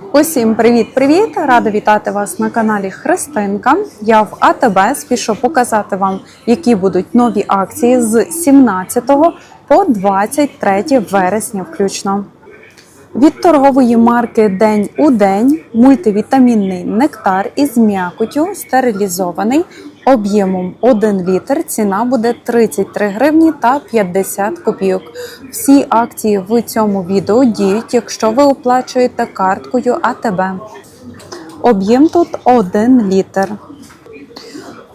Усім привіт-привіт! Рада вітати вас на каналі Христинка. Я в АТБ спішу показати вам, які будуть нові акції з 17 по 23 вересня включно. Від торгової марки День у день мультивітамінний нектар із м'якотю стерилізований об'ємом 1 літр. Ціна буде 33 гривні та 50 копійок. Всі акції в цьому відео діють, якщо ви оплачуєте карткою АТБ. Об'єм тут 1 літр.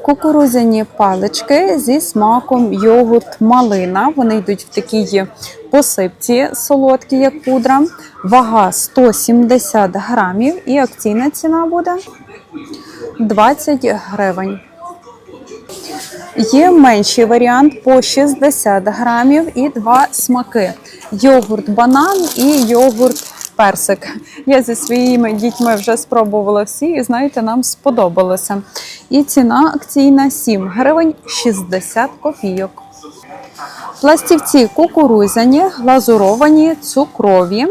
Кукурудзяні палички зі смаком йогурт малина. Вони йдуть в такій посипці солодкі, як пудра. Вага 170 грамів і акційна ціна буде 20 гривень. Є менший варіант по 60 грамів і два смаки: йогурт банан і йогурт персик. Я зі своїми дітьми вже спробувала всі, і знаєте, нам сподобалося. І ціна акційна 7 гривень 60 копійок. Пластівці кукурузяні, глазуровані, цукрові,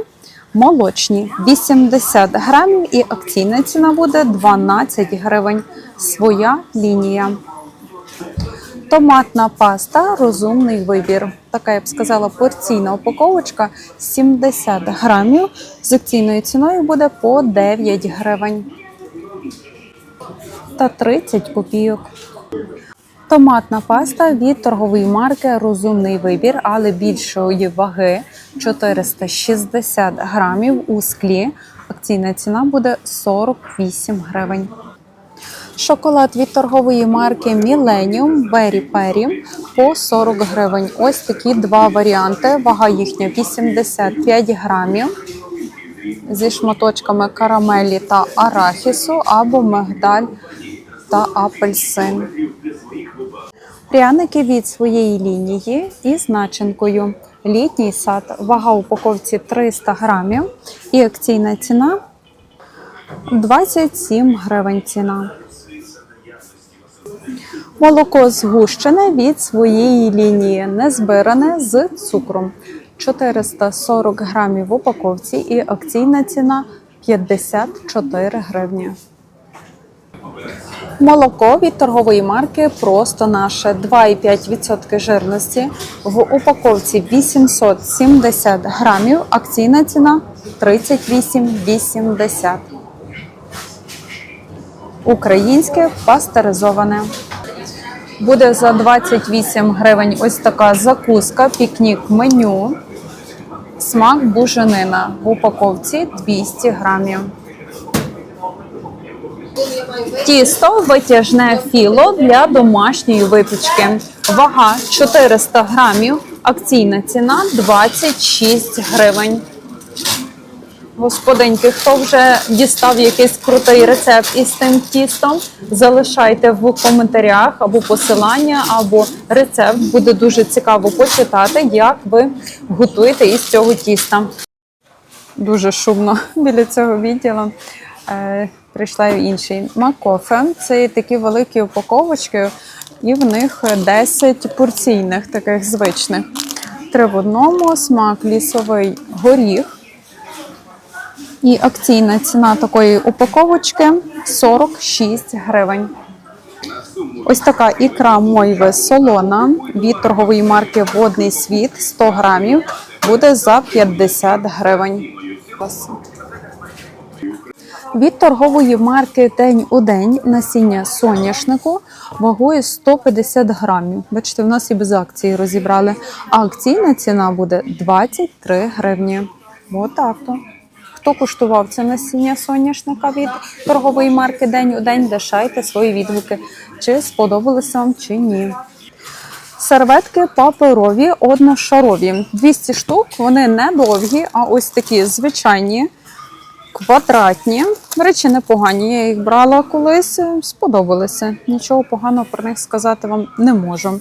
молочні 80 грамів і акційна ціна буде 12 гривень. Своя лінія. Томатна паста розумний вибір. Така, я б сказала, порційна упаковочка 70 грамів. З акційною ціною буде по 9 гривень та 30 копійок. Томатна паста від торгової марки Розумний вибір, але більшої ваги 460 грамів у склі. Акційна ціна буде 48 гривень. Шоколад від торгової марки Millennium Berry Perry по 40 гривень. Ось такі два варіанти. Вага їхня 85 грамів зі шматочками карамелі та арахісу або мигдаль та апельсин. Пряники від своєї лінії із начинкою. Літній сад. Вага упаковці 300 грамів і акційна ціна 27 гривень ціна. Молоко згущене від своєї лінії, не збиране з цукром. 440 грамів в упаковці і акційна ціна 54 гривні. Молоко від торгової марки просто наше 2,5% жирності. В упаковці 870 грамів. Акційна ціна 38,80. Українське пастеризоване. Буде за 28 гривень ось така закуска, пікнік меню. Смак буженина в упаковці 200 грамів. Тісто витяжне філо для домашньої випічки. Вага 400 грамів. Акційна ціна 26 гривень. Господинки, хто вже дістав якийсь крутий рецепт із тим тістом, залишайте в коментарях або посилання, або рецепт. Буде дуже цікаво почитати, як ви готуєте із цього тіста. Дуже шумно біля цього відділу. Е, прийшла й інший макофе. Це такі великі упаковочки, і в них 10 порційних, таких звичних. Три в одному, смак лісовий горіх. І акційна ціна такої упаковочки 46 гривень. Ось така ікра мойви солона від торгової марки Водний світ 100 грамів буде за 50 гривень. Від торгової марки День у день насіння соняшнику вагою 150 грамів. Бачите, в нас і без акції розібрали. А акційна ціна буде 23 гривні. Отак то. Хто куштував це насіння соняшника від торгової марки День у день, лишайте свої відгуки, чи сподобалося вам, чи ні. Серветки паперові одношарові. 200 штук, вони не довгі, а ось такі звичайні, квадратні. До речі, непогані. Я їх брала колись, сподобалися. Нічого поганого про них сказати вам не можу.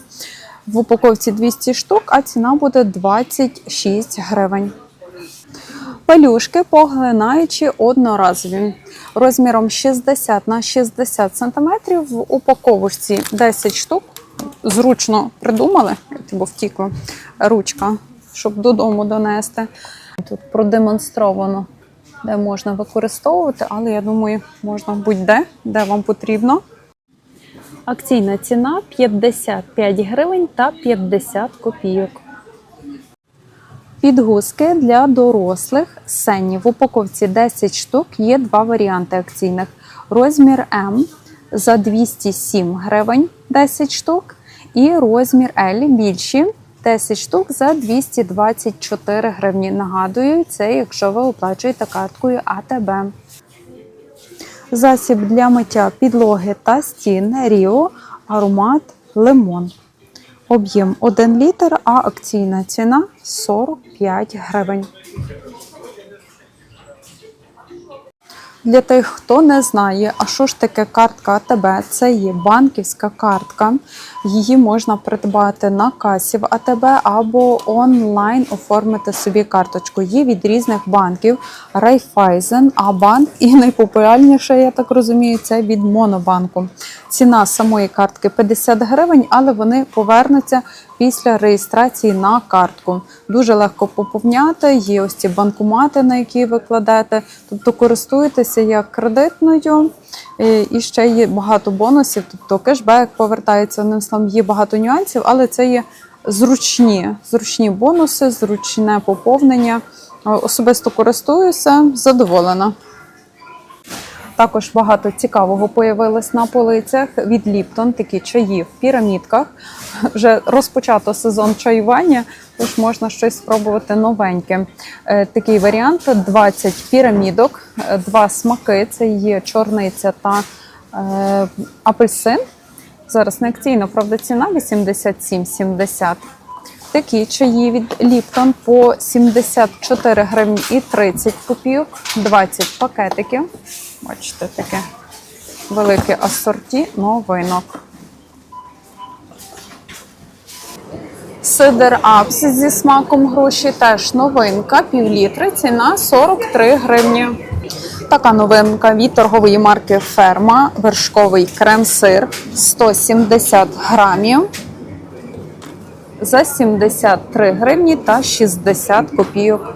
В упаковці 200 штук, а ціна буде 26 гривень. Пелюшки поглинаючі одноразові. Розміром 60 на 60 см в упаковочці 10 штук. Зручно придумали, бо втікла ручка, щоб додому донести. Тут продемонстровано де можна використовувати, але я думаю, можна будь-де, де вам потрібно. Акційна ціна 55 гривень та 50 копійок. Підгузки для дорослих сені. В упаковці 10 штук є два варіанти акційних. Розмір М за 207 гривень 10 штук, і розмір L більші 10 штук за 224 гривні. Нагадую, це якщо ви оплачуєте карткою АТБ. Засіб для миття підлоги та стін Ріо аромат лимон. Об'єм 1 літр, а акційна ціна 45 гривень. Для тих, хто не знає, а що ж таке картка АТБ, це є банківська картка. Її можна придбати на касі в АТБ або онлайн оформити собі карточку. Є від різних банків Райфайзен, Абанк і найпопулярніше, я так розумію, це від Монобанку. Ціна самої картки 50 гривень, але вони повернуться після реєстрації на картку. Дуже легко поповняти. Є ось ці банкомати, на які ви кладете. Тобто користуєтеся як кредитною. І ще є багато бонусів, тобто кешбек повертається одним словом, є багато нюансів, але це є зручні, зручні бонуси, зручне поповнення. Особисто користуюся, задоволена. Також багато цікавого появилось на полицях від Ліптон, такі чаї в пірамідках. Вже розпочато сезон чаювання, тож можна щось спробувати новеньке. Е, Такий варіант: 20 пірамідок, е, два смаки. Це є чорниця та е, апельсин. Зараз не акційно, правда, ціна 87,70. Такі чаї від Ліптон по 74 гривні і 30 копійок, 20 пакетиків. Бачите, таке велике асорті новинок. Сидер Апс зі смаком груші теж новинка, півлітри, ціна 43 гривні. Така новинка від торгової марки Ферма, вершковий крем-сир 170 грамів за 73 гривні та 60 копійок.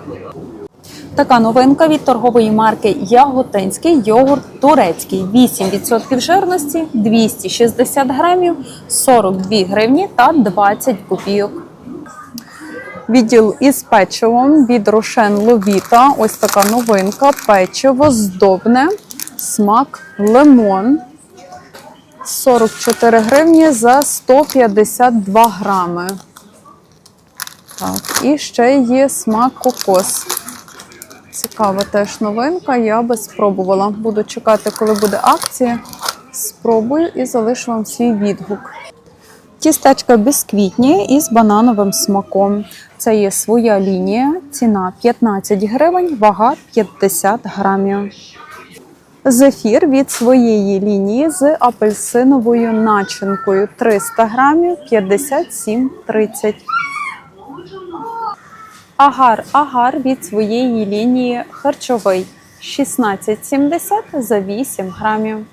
Така новинка від торгової марки Яготинський йогурт турецький. 8% жирності, 260 грамів, 42 гривні та 20 копійок. Відділ із печивом від Рошен Ловіта. Ось така новинка. Печиво здобне, смак лимон. 44 гривні за 152 грами. Так, і ще є смак кокос. Цікава теж новинка, я би спробувала. Буду чекати, коли буде акція. Спробую і залишу вам свій відгук. Тістечка бісквітні із банановим смаком. Це є своя лінія, ціна 15 гривень, вага 50 грамів. Зефір від своєї лінії з апельсиновою начинкою 300 грамів 57,30. Агар агар від своєї лінії харчовий 16,70 за 8 грамів.